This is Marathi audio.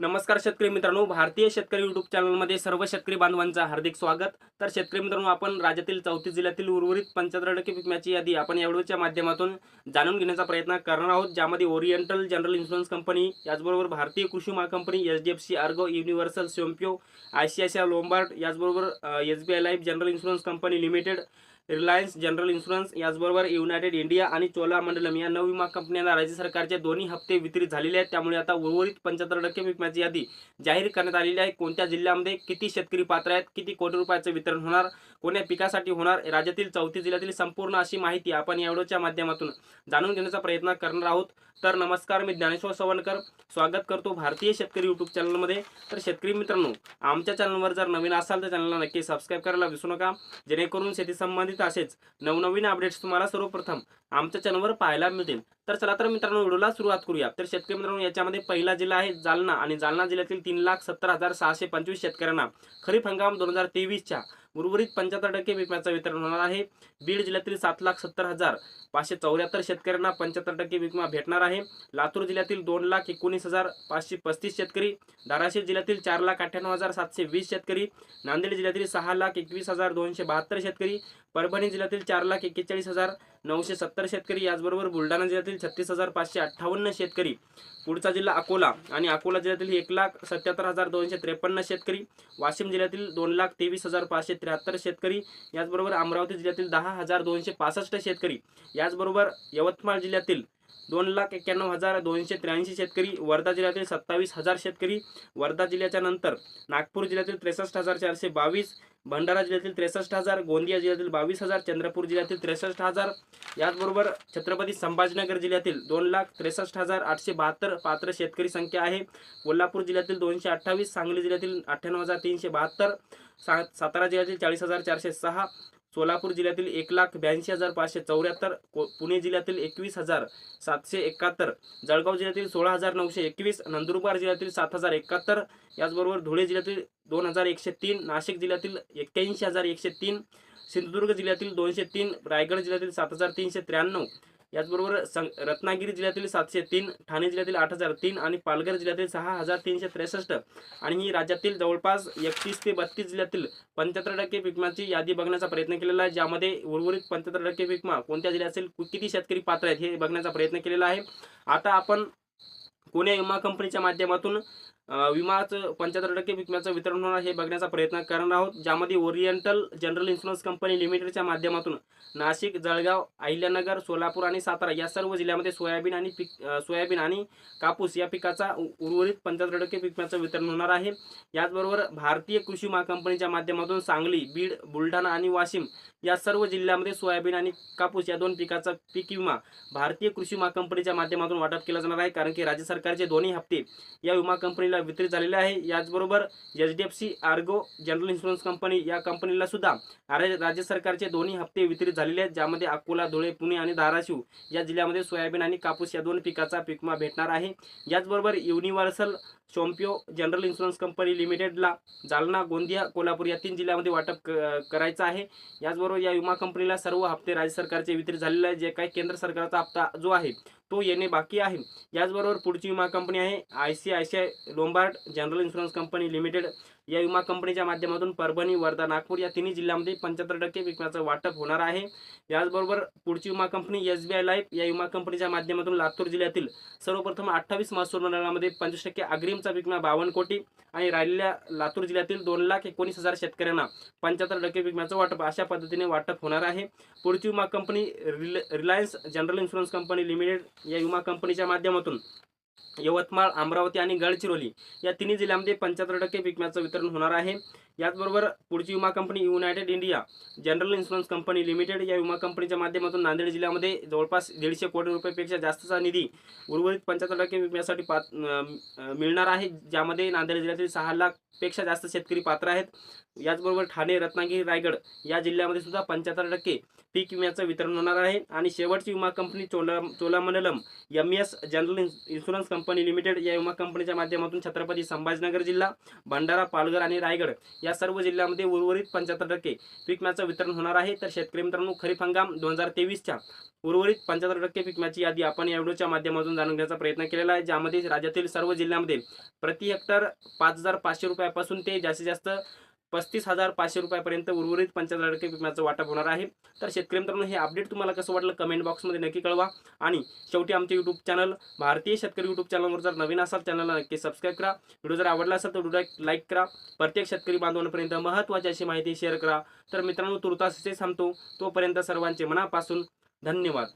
नमस्कार शेतकरी मित्रांनो भारतीय शेतकरी युट्यूब चॅनलमध्ये सर्व शेतकरी बांधवांचं हार्दिक स्वागत. तर शेतकरी मित्रांनो आपण राज्यातील चौथी जिल्ह्यातील उर्वरित पंच्याहत्तर टक्के विम्याची यादी आपण यावेळीच्या माध्यमातून जाणून घेण्याचा प्रयत्न करणार आहोत ज्यामध्ये ओरिएंटल जनरल इन्शुरन्स कंपनी याचबरोबर भारतीय कृषी महाकंपनी company H D F C ergo universal sompo I C I C I Lombard याचबरोबर S B I life general insurance company limited Reliance general insurance याचबरोबर युनायटेड इंडिया आणि चोलामंडलम या नऊ विमा कंपन्यांना राज्य सरकारचे दोन्ही हप्ते वितरित झालेले आहेत. त्यामुळे आता उर्वरित पंच्याहत्तर टक्के विम्याची यादी जाहीर करण्यात आलेली आहे. कोणत्या जिल्ह्यामध्ये किती शेतकरी पात्र आहेत? किती कोटी रुपयाचं वितरण होणार? कोण्या पिकासाठी होणार? राज्यातील चौथी जिल्ह्यातील संपूर्ण अशी माहिती आपण या व्हिडिओच्या माध्यमातून जाणून घेण्याचा प्रयत्न करणार आहोत. तर नमस्कार मी ज्ञानेश्वर सवणकर स्वागत करतो भारतीय शेतकरी यूट्यूब चॅनलमध्ये. तर शेतकरी मित्रांनो आमच्या चॅनलवर जर नवीन असाल तर चॅनलला नक्की सबस्क्राईब करायला विसरू नका. जेणेकरून शेती संबंधित असेच. नवनवीन अपडेट्स तुम्हाला सर्वप्रथम आमच्या चॅनलवर पाहायला मिळतील. तर चला तर मित्रांनो व्हिडिओला सुरुवात करूया. तर शेतकरी मित्रांनो याच्यामध्ये पहिला जिल्हा आहे जालना आणि जालना जिल्ह्यातील तीन लाख सत्तर हजार सहाशे पंचवीस शेतकऱ्यांना खरीप हंगाम दोन हजार तेवीसच्या उर्वरित पंच्याहत्तर टक्के विम्याचं वितरण होणार आहे. बीड जिल्ह्यातील सात लाख सत्तर हजार पाचशे चौऱ्याहत्तर शेतकऱ्यांना पंच्याहत्तर टक्के विमा भेटणार आहे. लातूर जिल्ह्यातील दोन लाख एकोणीस हजार पाचशे पस्तीस शेतकरी धाराशिव जिल्ह्यातील चार लाख अठ्ठ्याण्णव हजार सातशे वीस शेतकरी नांदेड जिल्ह्यातील सहा लाख एकवीस हजार दोनशे बहात्तर शेतकरी परभणी जिल्ह्यातील चार लाख एक्केचाळीस हजार नऊशे सत्तर शेतकरी याचबरोबर बुलढाणा जिल्ह्यातील छत्तीस हजार पाचशे अठ्ठावन्न शेतकरी पुढचा जिल्हा अकोला आणि अकोला जिल्ह्यातील एक लाख सत्याहत्तर हजार दोनशे त्रेपन्न शेतकरी वाशिम जिल्ह्यातील दोन लाख तेवीस हजार पाचशे त्र्याहत्तर शेतकरी याचबरोबर अमरावती जिल्ह्यातील दहा हजार दोनशे पासष्ट शेतकरी याचबरोबर यवतमाळ जिल्ह्यातील दोन लाख एक्क्याण्णव हजार दोनशे त्र्याऐंशी शेतकरी वर्धा जिल्ह्यातील सत्तावीस हजार शेतकरी वर्धा जिल्ह्याच्या नंतर नागपूर जिल्ह्यातील त्रेसष्ट हजार चारशे बावीस भंडारा जिल्ह्यातील त्रेसष्ट हजार गोंदिया जिल्ह्यातील बावीस हजार चंद्रपूर जिल्ह्यातील त्रेसष्ट हजार याचबरोबर छत्रपती संभाजीनगर जिल्ह्यातील दोन लाख त्रेसष्ट हजार आठशे बहात्तर पात्र शेतकरी संख्या आहे. कोल्हापूर जिल्ह्यातील दोनशे अठ्ठावीस सांगली जिल्ह्यातील अठ्ठ्याण्णव हजार तीनशे बहात्तर सा सातारा जिल्ह्यातील चाळीस हजार चारशे सहा सोलापूर जिल्ह्यातील एक लाख ब्याऐंशी हजार पाचशे चौऱ्याहत्तर को- पुणे जिल्ह्यातील एकवीस हजार सातशे एकाहत्तर जळगाव जिल्ह्यातील सोळा हजार नऊशे एकवीस नंदुरबार जिल्ह्यातील सात हजार एकाहत्तर याचबरोबर धुळे जिल्ह्यातील दोन हजार एकशे तीन नाशिक जिल्ह्यातील एक्क्याऐंशी हजार एकशे तीन सिंधुदुर्ग जिल्ह्यातील दोनशे तीन रायगड जिल्ह्यातील सात हजार तीनशे त्र्याण्णव याचबरोबर सं रत्नागिरी जिल्ह्यातील सातशे तीन ठाणे जिल्ह्यातील आठ हजार तीन आणि पालघर जिल्ह्यातील सहा हजार तीनशे त्रेसष्ट. आणि ही राज्यातील जवळपास एकतीस ते बत्तीस जिल्ह्यातील पंच्याहत्तर टक्के पिकमाची यादी बघण्याचा प्रयत्न केलेला आहे. ज्यामध्ये उर्वरित पंच्याहत्तर टक्के पिकमा कोणत्या जिल्ह्यातील किती शेतकरी पात्र आहेत हे बघण्याचा प्रयत्न केलेला आहे. आता आपण कोण्या विमा कंपनीच्या माध्यमातून विमाचं पंच्याहत्तर टक्के विम्याचं वितरण होणार हे बघण्याचा प्रयत्न करणार आहोत. ज्यामध्ये ओरिएंटल जनरल इन्शुरन्स कंपनी लिमिटेडच्या माध्यमातून नाशिक जळगाव अहिल्यानगर सोलापूर आणि सातारा या सर्व जिल्ह्यामध्ये सोयाबीन आणि पीक सोयाबीन आणि कापूस या पिकाचा उर्वरित पंच्याहत्तर टक्के विम्याचं वितरण होणार आहे. याचबरोबर भारतीय कृषी महाकंपनीच्या कंपनीच्या माध्यमातून सांगली बीड बुलढाणा आणि वाशिम या सर्व जिल्ह्यामध्ये सोयाबीन आणि कापूस या दोन पिकाचा पीक विमा भारतीय कृषी महाकंपनीच्या माध्यमातून वाटप केला जाणार आहे. कारण की राज्य सरकारचे दोन्ही हप्ते या विमा कंपनीला वितरित झालेले आहे. याचबरोबर H D F C ergo general insurance company या कंपनीला सुद्धा राज्य सरकारचे दोन्ही हप्ते वितरित झालेले आहेत ज्यामध्ये अकोला धुळे पुणे आणि धाराशिव या जिल्ह्यामध्ये सोयाबीन आणि कापूस या दोन पिकाचा पीक विमा भेटणार आहे. याचबरोबर universal sompo general insurance company लिमिटेडला जालना गोंदिया कोल्हापूर या तीन जिल्ह्यामध्ये वाटप करायचं आहे. याचबरोबर या विमा कंपनीला सर्व हप्ते राज्य सरकारचे वितरित झालेले आहे जे काही केंद्र सरकारचा हप्ता जो आहे तो येणे बाकी आहे. याचबरोबर पुढची विमा कंपनी आहे I C I C I Lombard general insurance company limited. या विमा कंपनीच्या माध्यमातून परभणी वर्धा नागपूर या तिन्ही जिल्ह्यामध्ये पंच्याहत्तर टक्के विम्याचं वाटप होणार आहे. याचबरोबर पुढची विमा company S B I life या विमा कंपनीच्या माध्यमातून लातूर जिल्ह्यातील सर्वप्रथम अठ्ठावीस महसूल मंडळामध्ये पंचवीस टक्के अग्रिमचा विमा बावन्न कोटी आणि राहिलेल्या लातूर जिल्ह्यातील दोन लाख एकोणीस हजार शेतकऱ्यांना पंच्याहत्तर टक्के विम्याचं वाटप अशा पद्धतीने वाटप होणार आहे. पुढची विमा कंपनी रिल Reliance general insurance company limited या विमा कंपनीच्या माध्यमातून यवतमाळ अमरावती आणि गडचिरोली या तिन्ही जिल्ह्यामध्ये पंच्याहत्तर टक्के विम्याचं वितरण होणार आहे. याचबरोबर पुढची विमा company United India general insurance company limited या विमा कंपनीच्या माध्यमातून नांदेड जिल्ह्यामध्ये जवळपास दीडशे कोटी रुपयेपेक्षा जास्तचा निधी उर्वरित पंच्याहत्तर टक्के विम्यासाठी पात मिळणार आहे ज्यामध्ये नांदेड जिल्ह्यातील सहा लाखपेक्षा जास्त शेतकरी पात्र आहेत. याचबरोबर ठाणे रत्नागिरी रायगड या जिल्ह्यामध्ये सुद्धा पंच्याहत्तर टक्के पीक विम्याचं वितरण होणार आहे. आणि शेवटची विमा company Chola Cholamandalam M S general insurance company limited या विमा कंपनीच्या माध्यमातून छत्रपती संभाजीनगर जिल्हा भंडारा पालघर आणि रायगड या सर्व जिल्ह्यामध्ये उर्वरित पंच्याहत्तर टक्के पीक विम्याचं वितरण होणार आहे. तर शेतकरी मित्रांनो खरीप हंगाम दोन हजार तेवीसच्या उर्वरित पंच्याहत्तर टक्के पीक विम्याची यादी आपण या व्हिडिओच्या माध्यमातून जाणून घेण्याचा प्रयत्न केलेला आहे. ज्यामध्ये राज्यातील सर्व जिल्ह्यामध्ये प्रति हेक्टर पाच हजार पाचशे रुपयापासून ते जास्तीत जास्त पस्तीस हजार पाचशे रुपयापर्यंत उर्वरित पंच्याहत्तर टक्के विम्याचं वाटप होणार आहे. तर शेतकरी मित्रांनो हे अपडेट तुम्हाला कसं वाटलं कमेंट बॉक्समध्ये नक्की कळवा. आणि शेवटी आमचे यूट्यूब चॅनल भारतीय शेतकरी यूट्यूब चॅनलवर जर नवीन असाल चॅनलला नक्की सबस्क्राईब करा. व्हिडिओ जर आवडला असेल तर व्हिडिओ लाईक करा. प्रत्येक शेतकरी बांधवांपर्यंत महत्त्वाची अशी माहिती शेअर करा. तर मित्रांनो तुर्तास असे थांबतो. तोपर्यंत सर्वांचे मनापासून धन्यवाद.